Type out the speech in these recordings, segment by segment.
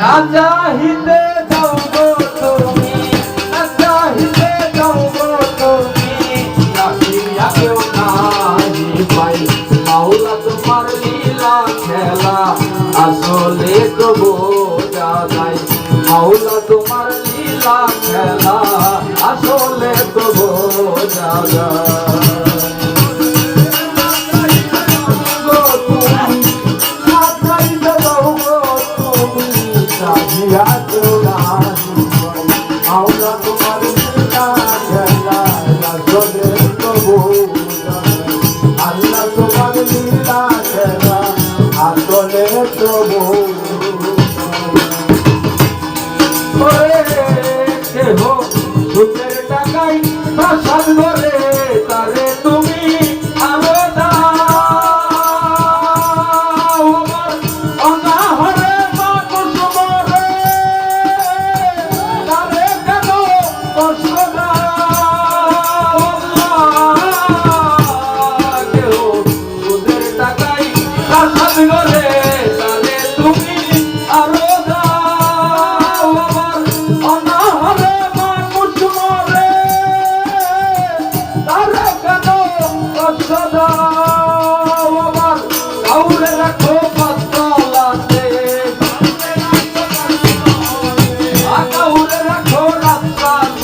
না চাহিতে দাও গো তুমি, না চাহিতে দাও গো তুমি লাগিয়া কেউ নাহি পাই মাওলা তোমার লীলা খেলা, আসলে তো বোঝা আন্দোলন তবু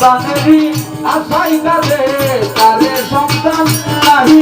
সন্তানেরই আশাই কাজে তারে সন্তান নাহি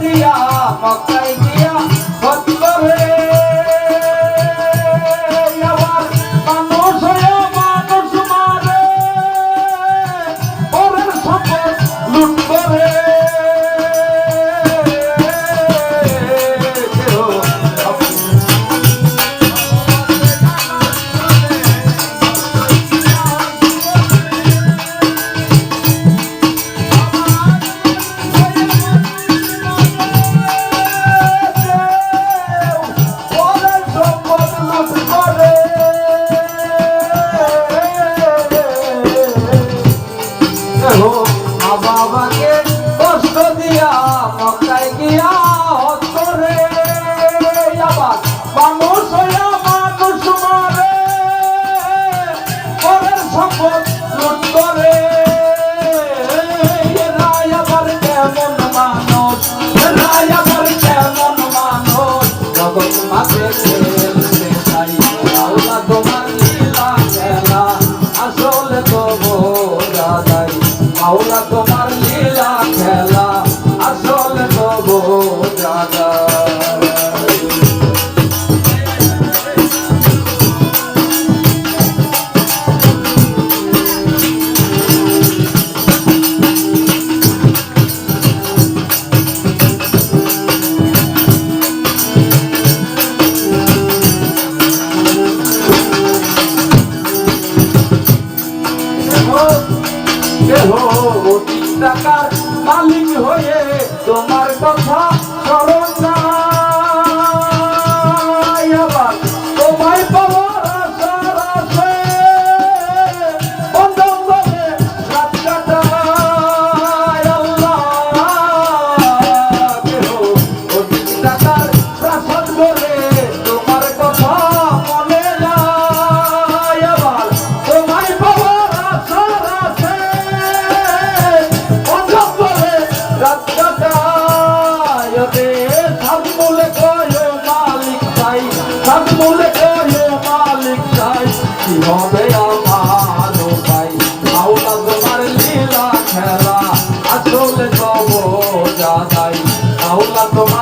দিয়া মকাই দিয়া মাওলা